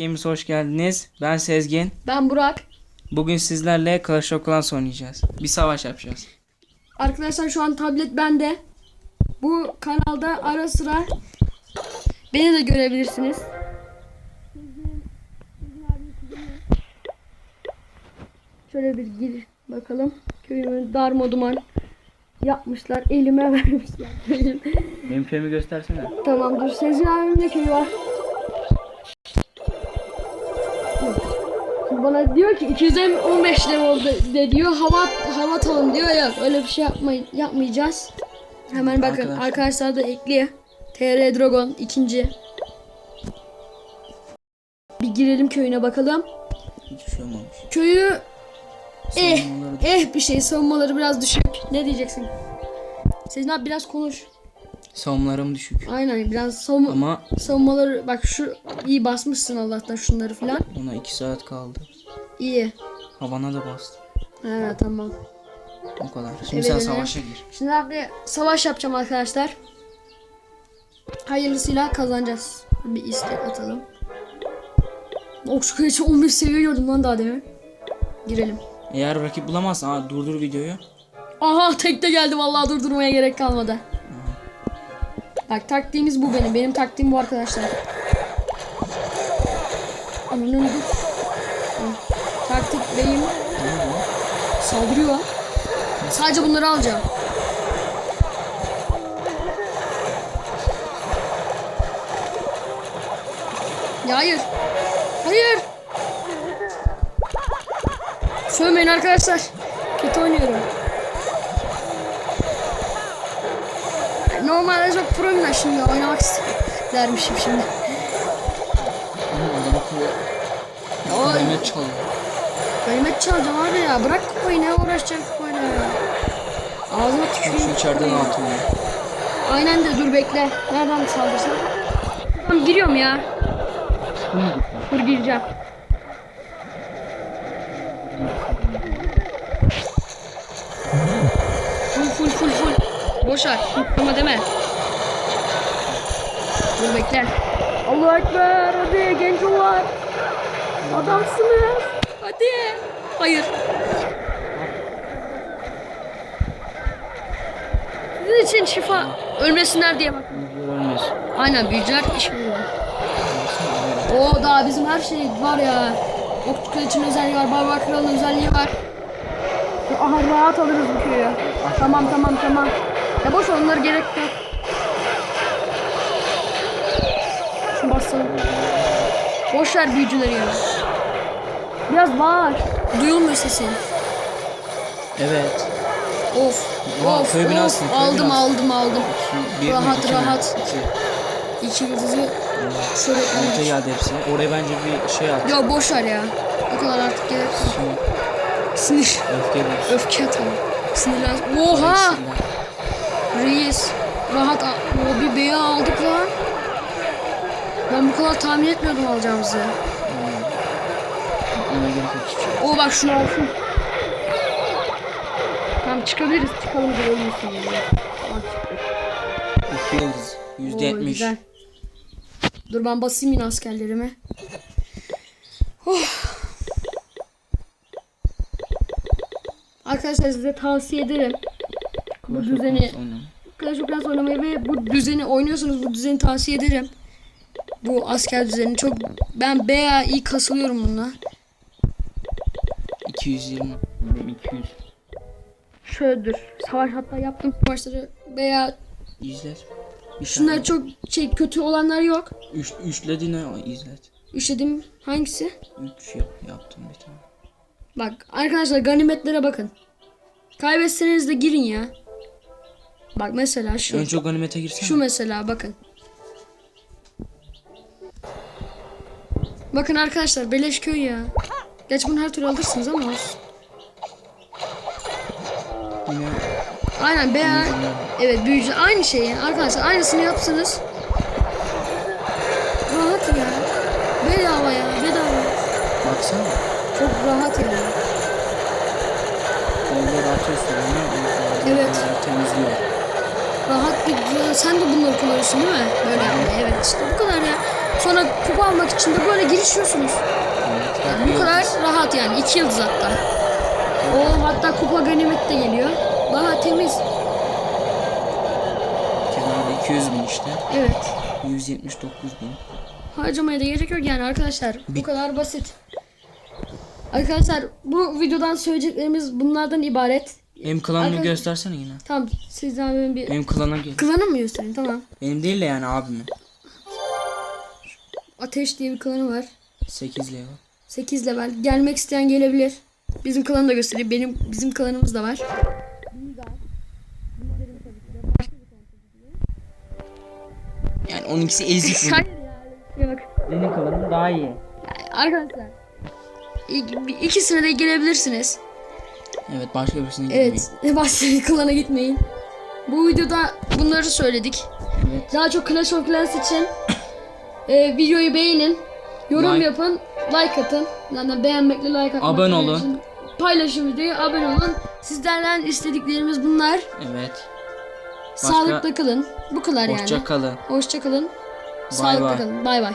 Games hoş geldiniz. Ben Sezgin. Ben Burak. Bugün sizlerle Clash of Clans oynayacağız. Bir savaş yapacağız. Arkadaşlar şu an tablet bende. Bu kanalda ara sıra beni de görebilirsiniz. Şöyle bir gir bakalım. Köyümü darma duman yapmışlar. Elime vermişler. Benim köyümü göstersene. tamam dur. Sezgin abimin de köyü var. Bana diyor ki 215 level oldu de diyor. Hava hava atalım diyor. Yok öyle bir şey yapmay yapmayacağız. Hemen bakın Arkadaşlar. arkadaşlar da ekliyor. TR Dragon ikinci. Bir girelim köyüne bakalım. Hiçbir şey olmamış. Köyü eh Savunmaları- eh bir şey savunmaları biraz düşük. Ne diyeceksin? Sezgin abi biraz konuş. Savunmalarım düşük. Aynen biraz savunma Ama savunmaları bak şu iyi basmışsın Allah'tan şunları falan. ona 2 saat kaldı. İyi. Havana da bastı. He tamam. O kadar. Şimdi sen savaşa gir. Şimdi abi savaş yapacağım arkadaşlar. Hayırlısıyla kazanacağız. Bir istek atalım. Okçu kraliçe 11 seviye gördüm lan daha demin. Girelim. Eğer rakip bulamazsan aa, durdur videoyu. Aha tekte geldi vallahi durdurmaya gerek kalmadı. Bak taktiğimiz bu benim. Benim taktiğim bu arkadaşlar. Ananı dur. Benim. Saldırıyor. Sadece bunları alacağım. Ya hayır. Hayır. Sövmeyin arkadaşlar. Kötü oynuyorum. Normalde çok proyum da şimdi oynamak istermişim şimdi. Adamı çalıyor. Ganimet çalacağım abi ya. Bırak kupayı ne uğraşacaksın kupayla ya. Ağzına Bak tüküreyim. şu içeriden kupayı. atıyor. Aynen de dur bekle. Nereden saldırsın? Tamam giriyorum ya. Dur gireceğim. Full full full full. Boş ver. Ama deme. Dur bekle. Allah Ekber. Hadi genç var. Adamsınız. Hadi. Hayır. Sizin için şifa. Ölmesinler diye bak. Ölmesin. Aynen büyücüler iş görüyor. O daha bizim her şey var ya. Okçu kraliçenin özelliği var. Barbar kralın özelliği var. Aha rahat alırız bu köyü. Tamam tamam tamam. Ya boş onları gerek yok. Şu basalım. Boş ver büyücüleri ya. Biraz bağır. Duyulmuyor sesin. Evet. Of. Aa, of. köy of. binasını, köy aldım binası. aldım aldım. Bir mi, Rahat, iki mi? rahat. İki. İki yıldızı şöyle Orta geldi hepsi. Oraya bence bir şey at. Ya boş ver ya. O kadar artık gerek yok. Şimdi Sinir. öfke bir. Öfke atalım. Sinirlen. Oha! Reis. Rahat. O bir beya aldık lan. Ben bu kadar tahmin etmiyordum alacağımızı. Ona gerek yok şey. O bak şunu alsın. Tamam çıkabiliriz. Çıkalım da ölmesin. İki yıldız. Yüzde yetmiş. Dur ben basayım yine askerlerime. Oh. Arkadaşlar size tavsiye ederim. Bu düzeni Clash of Clans oynamayı ve bu düzeni oynuyorsanız bu düzeni tavsiye ederim. Bu asker düzeni çok ben bayağı iyi kasılıyorum bununla. 220. Benim 200. Şöyledir. Savaş hatta yaptığım savaşları veya İzlet. Bir şunlar tane. çok şey kötü olanlar yok. Üç, üçlediğine o izlet. Üşledim hangisi? Üç yap, yaptım bir tane. Bak arkadaşlar ganimetlere bakın. Kaybetseniz de girin ya. Bak mesela şu. Önce o ganimete girsene. Şu mesela bakın. Bakın arkadaşlar Beleşköy ya. Geç bunu her türlü alırsınız ama olsun. Yine Aynen Büyücüler. evet büyücü aynı şey yani arkadaşlar aynısını yapsanız rahat ya. Bedava ya bedava. baksana. Çok rahat yani. Evleri atıyorsun. Onu Evet. temizliyor. Rahat bir sen de bunları kullanıyorsun değil mi? Böyle evet işte bu kadar ya. Sonra kupa almak için de böyle girişiyorsunuz. Bu kadar rahat yani. iki yıldız hatta. O hatta kupa ganimet de geliyor. Daha temiz. Kenarda 200 bin işte. Evet. 179 bin. Harcamaya da gerek yok yani arkadaşlar. Bu kadar basit. Arkadaşlar bu videodan söyleyeceklerimiz bunlardan ibaret. Benim klanımı Arkadaş- göstersene yine. Tamam sizden ben bir Benim klana gel. klanı mı göstereyim tamam. Benim değil de yani abimin. Ateş diye bir klanı var. 8 level. 8 level. Gelmek isteyen gelebilir. Bizim klanı da göstereyim. Benim bizim klanımız da var. Yani onunkisi ezik. Hayır ya. Yok. Benim klanım daha iyi. Arkadaşlar. İk- ikisine de gelebilirsiniz. Evet başka birisine gitmeyin. Evet. Başka bir klana gitmeyin. Bu videoda bunları söyledik. Evet. Daha çok Clash of Clans için e, videoyu beğenin. Yorum Like. yapın. Like atın. Yani beğenmekle like atmak. Abone olun. Paylaşın videoyu. Abone olun. Sizlerden istediklerimiz bunlar. Evet. Sağlıkla kalın. Bu kadar Hoşça yani. kalın. Hoşça kalın. Bay Sağlıkla bay. kalın. Bay bay.